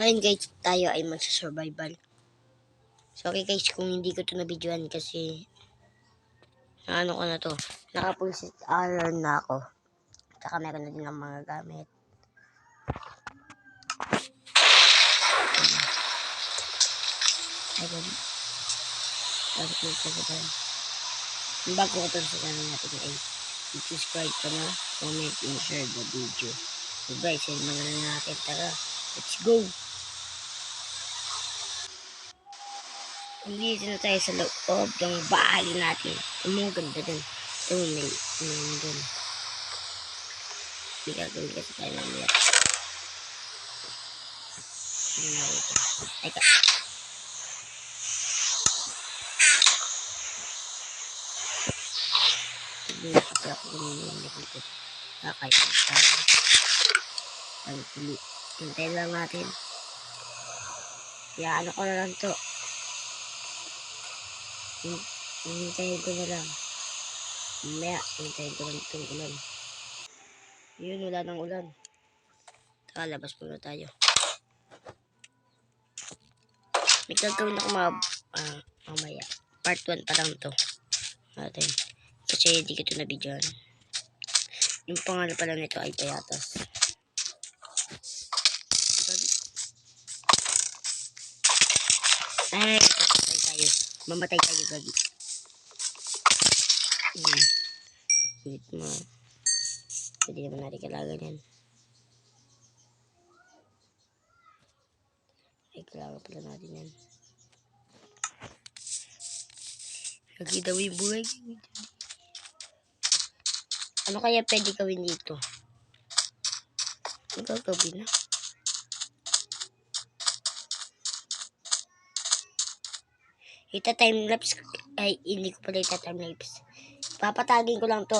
Ngayon guys, tayo ay magsa-survival. So okay guys, kung hindi ko to na-videoan kasi ano ko na to, naka-full set iron na ako. Tsaka meron na din ang mga gamit. Ay, gabi. Ko sa gabi. Ang bago ko to sa channel natin ay subscribe ka na, comment, and share the video. So guys, yun mga na natin. Tara, let's go! Nandito na tayo sa loob ng bahay natin. Ang mga ganda dun. Ito may, may ano dun. Gagawin kasi tayo ng liyak. Ano na ito? Ay ka. Hindi kasi ako guminig ko. Kakay ko tayo. Ang pili. Hintayin lang natin. Kaya ano ko na lang to. Hin- Hintayin ko na lang. Mamaya, hintayin ko lang itong ulan. Yun, wala ng ulan. Taka, labas muna tayo. May gagawin ako mga, ah, mamaya. Part 1 pa lang to. Natin. Kasi hindi ko ito nabidyoan. Yung pangalan pala nito ay Payatas. Ay, mamatay tayo. Mamatay Gagi. Hmm. Wait mo. Hindi naman natin kailangan yan. Ay, kailangan pala natin yan. Gagi daw yung buhay. Ano kaya pwede gawin dito? Ano gagawin na? Ita time lapse ay hindi ko pala ita time lapse. Papatagin ko lang to.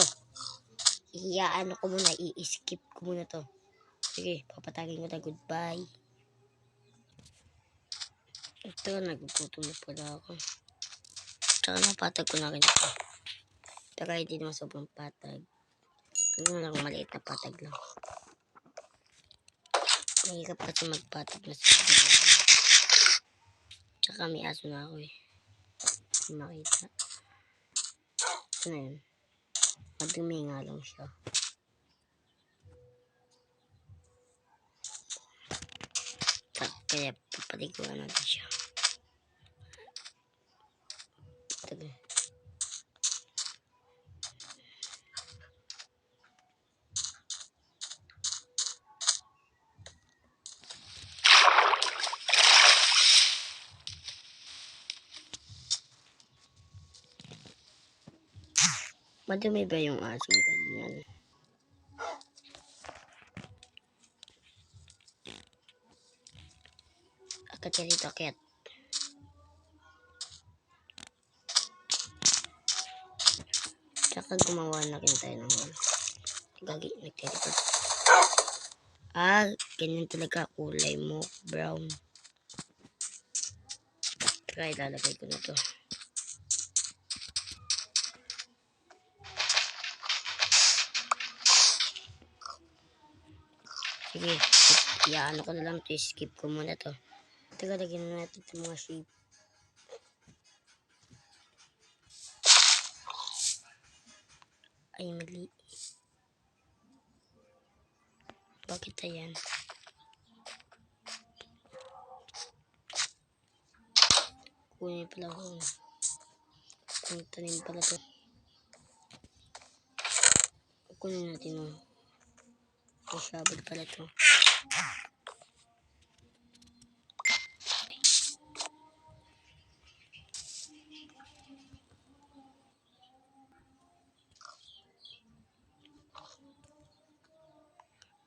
Iyaano ko muna, i-skip ko muna to. Sige, papatagin ko na goodbye. Ito, nagpuputo na pala ako. Tsaka napatag ko na rin ito. Tsaka hindi naman sobrang patag. Ano lang, maliit na patag lang. Mahirap kasi magpatag na sa Tsaka may aso na ako eh. Hindi makita. Ito na yun. Madumi nga lang siya. Kaya papaliguan natin siya. Madumi ba yung asong ganyan? Akat ka dito. Tsaka gumawa na rin tayo ng wall. Gagi, nagteleport. Ah, ganyan talaga kulay mo, brown. Try, lalagay ko na to. Sige, iyaano ko na lang to. Skip ko muna to. Teka, lagyan na natin itong mga shape. Ay, mali. Bakit ayan? Kunin pala ko. Kung tanim pala to. Kunin natin oh. Masabog pala to.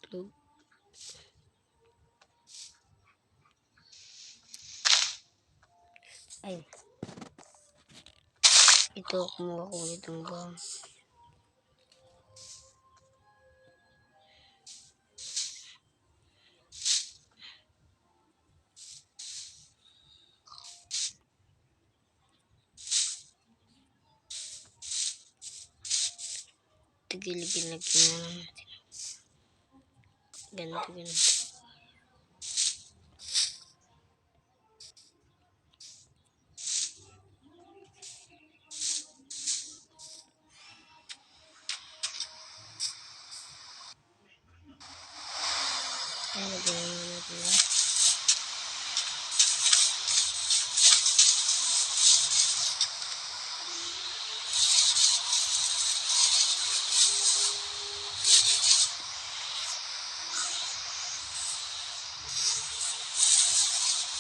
Plug. Ay. Ito, kumuha ko ulit ng bang. Tigilipin lagi na natin. Ganito, ganito.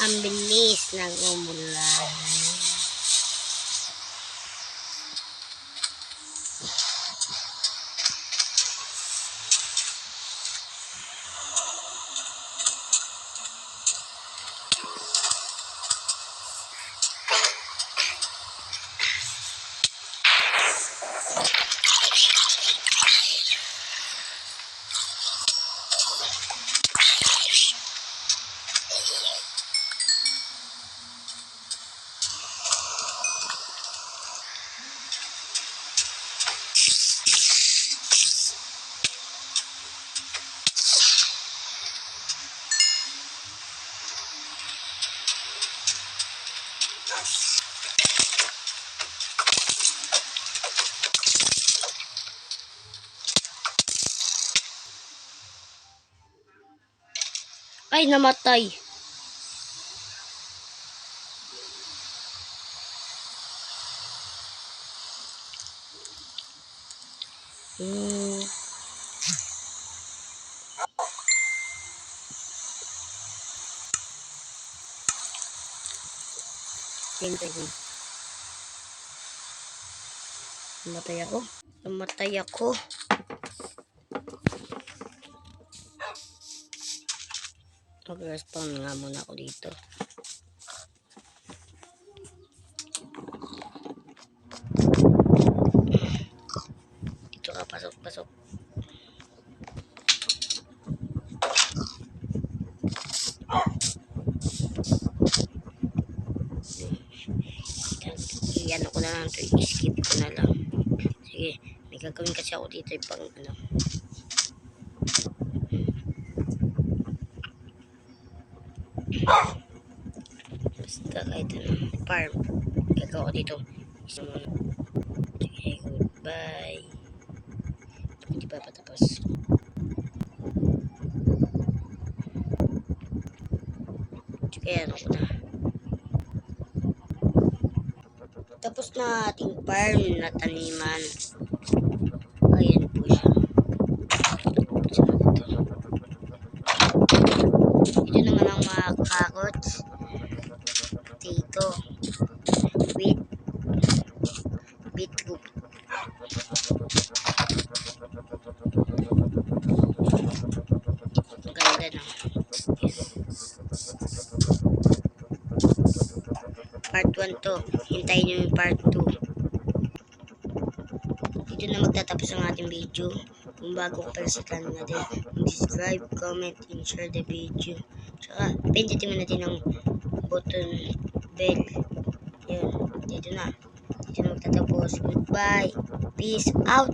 Ang bilis ng umulan. Ay, namatay. Hmm. Hintay ko. Namatay ako. Namatay ako. Mag-respawn nga muna ako dito. Dito ka, pasok, pasok. Iyan ko na lang ito. I-skip ko na lang. Sige, may gagawin kasi ako dito. Pang ano. Basta kahit ano. Farm. Dito. Muna. Sige, goodbye. Hindi pa patapos. Sige, ano ko na. Tapos na ating farm na taniman. Ayan po siya. Ito naman ang mga carrots. Ganda no. Part 1 to. Hintayin nyo yung part 2. Dito na magtatapos ang ating video. Kung bago ka pala sa channel natin, subscribe, comment, and share the video. Tsaka, pindutin mo natin ang button bell. Yun, dito na. Dito na magtatapos. Goodbye. Peace out.